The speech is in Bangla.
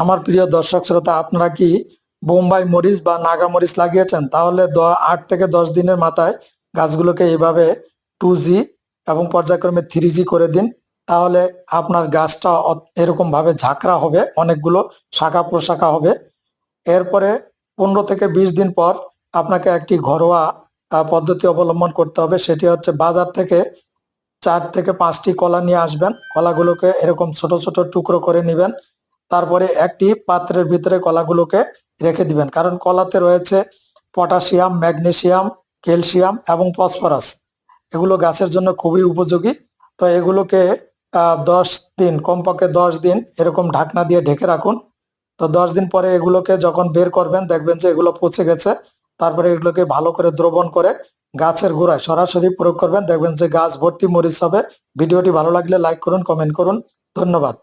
আমার প্রিয় দর্শক শ্রোতা, আপনারা কি বোম্বাই মরিচ বা নাগা মরিচ লাগিয়েছেন? তাহলে আট থেকে দশ দিনের মাথায় গাছগুলোকে এভাবে টু জি এবং পর্যায়ক্রমে থ্রি জি করে দিন। তাহলে আপনার গাছটা এরকম ভাবে ঝাঁকড়া হবে, অনেকগুলো শাখা প্রশাখা হবে। এরপরে পনেরো থেকে বিশ দিন পর আপনাকে একটি ঘরোয়া পদ্ধতি অবলম্বন করতে হবে। সেটি হচ্ছে বাজার থেকে চার থেকে পাঁচটি কলা নিয়ে আসবেন। কলাগুলোকে এরকম ছোট ছোট টুকরো করে নেবেন। তারপরে একটি পাত্রের ভিতরে কলাগুলোকে রেখে দিবেন। কারণ কলাতে রয়েছে পটাশিয়াম, ম্যাগনেশিয়াম, ক্যালসিয়াম এবং ফসফরাস। এগুলো গাছের জন্য খুবই উপযোগী। তো এগুলোকে দশ দিন, কমপক্ষে দশ দিন এরকম ঢাকনা দিয়ে ঢেকে রাখুন। তো দশ দিন পরে এগুলোকে যখন বের করবেন, দেখবেন যে এগুলো পচে গেছে। তারপরে এগুলোকে ভালো করে দ্রবণ করে গাছের গোড়ায় সরাসরি প্রয়োগ করবেন। দেখবেন যে গাছ ভর্তি মরিচ হবে। ভিডিওটি ভালো লাগলে লাইক করুন, কমেন্ট করুন। ধন্যবাদ।